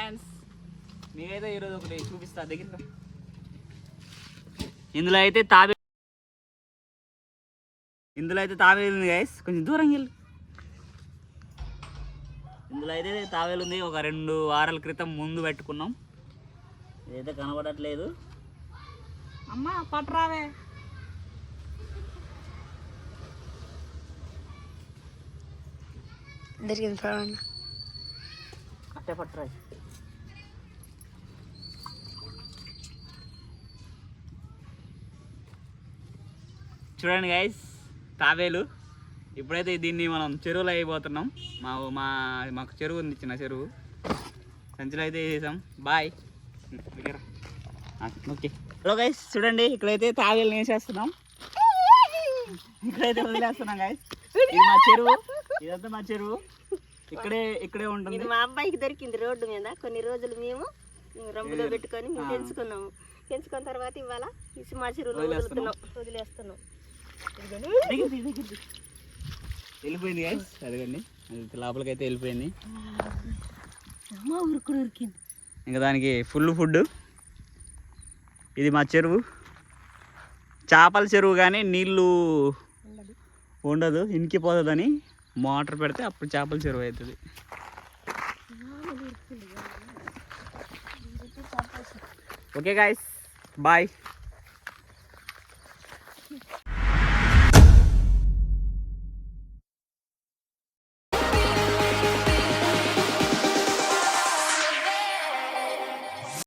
Friends మీకైతే ఈరోజు ఒకటి చూపిస్తా దగ్గర ఇందులో అయితే తాబే ఇందులో అయితే తాబేలు ఉంది గైస్ కొంచెం దూరం వెళ్ళు. ఇందులో అయితే తాబేలు ఉంది. ఒక రెండు వారాల క్రితం ముందు పెట్టుకున్నాం. ఇదైతే కనబడట్లేదు. అమ్మా పట్టరావే దొరికింది చూడండి అట్టే పట్టరాయి చూడండి గైస్ తాబేలు. ఇప్పుడైతే దీన్ని మనం చెరువులో అయిపోతున్నాం. మా మా మాకు చెరువు ఉంది చిన్న చెరువు. సంచిలో అయితే వేసాం బాయ్ ఓకే హలో గైస్ చూడండి ఇక్కడైతే తాబేలు వేసేస్తున్నాం. ఇక్కడైతే వదిలేస్తున్నాం గైస్ ఇది మా చెరువు. ఇదంతా మా చెరువు. ఇక్కడే ఇక్కడే ఉంటుంది. ఇది మా అబ్బాయికి దొరికింది రోడ్డు మీద. కొన్ని రోజులు మేము రంగులో పెట్టుకొని మేము పెంచుకున్నాము పెంచుకున్న తర్వాత ఇవాళ ఈ మా చెరువులో వదిలేస్తున్నాం. వదులుతున్నాం వదిలేస్తున్నాం. వెళ్ళిపోయింది గైస్ లోపలికి అయితే వెళ్ళిపోయింది. ఇంకా దానికి ఫుల్ ఫుడ్. ఇది మా చెరువు. చేపల చెరువు కానీ నీళ్ళు ఉండదు. ఇంకిపోతుందని మోటార్ పెడితే అప్పుడు చేపల చెరువు అవుతుంది. Okay guys bye